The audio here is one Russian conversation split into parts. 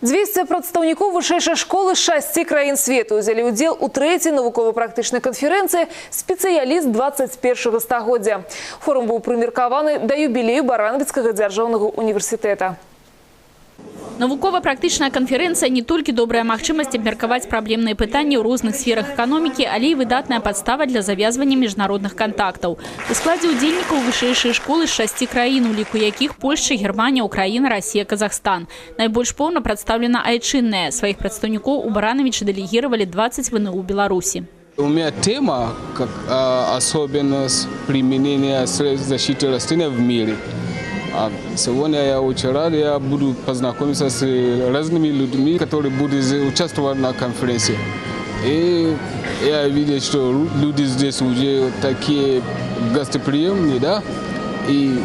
200 прадстаўнікоў вышэйшай школы з шасці краін свету ўзялі ўдзел у трэцяй навукова-практычнай канферэнцыі спецыяліст 21 стагоддзя. Форум быў прымеркаваны да юбілею баранавіцкага дзяржаўнага універсітэта. Навукова-практычная канферэнцыя не толькі добрая магчымасць абмеркаваць праблемныя пытанні ў розных сферах эканомікі, але і выдатная падстава для завязвання міжнародных кантактаў. У складзе ўдзельнікаў вышэйшай школы з шасці краін, у ліку якіх Польшча, Германія, Украіна, Расія, Казахстан. Найбольш поўна прадстаўлена айчынная. Сваіх прадстаўнікоў у Баранавічы дэлегіравалі 20 ВНУ Беларусі. У меня тема как а, особенность применения средств защиты растения в мире. А сегодня я очень рад, я буду познакомиться с разными людьми, которые будут участвовать на конференции. И я видел, что люди здесь уже такие гостеприимные, да, и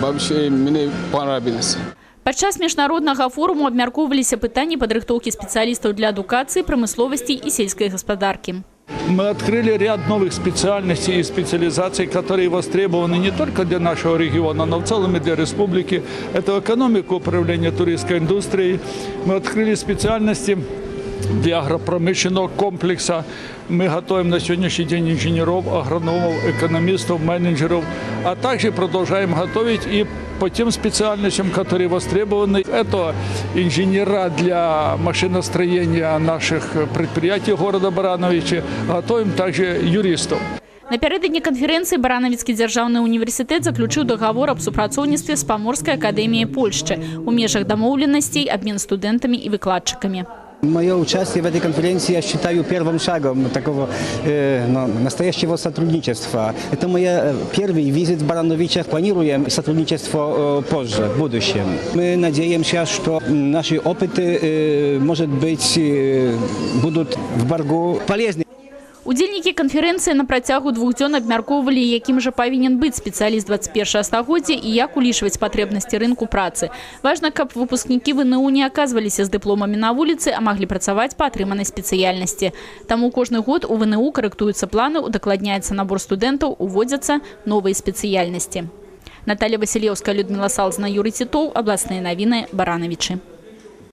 вообще мне понравилось. Падчас міжнароднага форуму абмяркоўваліся пытанні падрыхтоўкі спецыялістаў для адукацыі, прамысловасці і сельскай гаспадаркі. Мы открыли ряд новых специальностей и специализаций, которые востребованы не только для нашего региона, но в целом и для республики. Это экономика управления туристской индустрией. Мы открыли специальности для агропромышленного комплекса. Мы готовим на сегодняшний день инженеров, агрономов, экономистов, менеджеров, а также продолжаем готовить и по тем специальностям, которые востребованы. Это инженера для машиностроения наших предприятий города Барановича. Готовим также юристов. Напярэдадні канферэнцыі баранавіцкі дзяржаўны універсітэт заключыў дагавор аб супрацоўніцтве з паморскай акадэміяй Польшчы у межах дамоўленасцей абмен студэнтамі і выкладчыкамі. Мое участие в этой конференции я считаю первым шагом такого э, ну, настоящего сотрудничества. Это мой э, первый визит в Барановичах. Планируем сотрудничество э, позже, в будущем. Мы надеемся, что наши опыты, э, может быть, э, будут в Баргу полезны. Удзельнікі канферэнцыі на працягу двух дзён абмяркоўвалі, якім жа павінен быць спецыяліст 21 стагоддзя і як улічваць патрэбнасці рынку працы. Важна, каб выпускнікі ВНУ не аказваліся з дыпломамі на вуліцы, а маглі працаваць па атрыманай спецыяльнасці. Таму кожны год у ВНУ карэктуюцца планы, удакладняецца набор студэнтаў, уводзяцца новыя спецыяльнасці. Наталья Василевская, Людмила Салзна, Юрий Титов. Областные новины. Барановичи.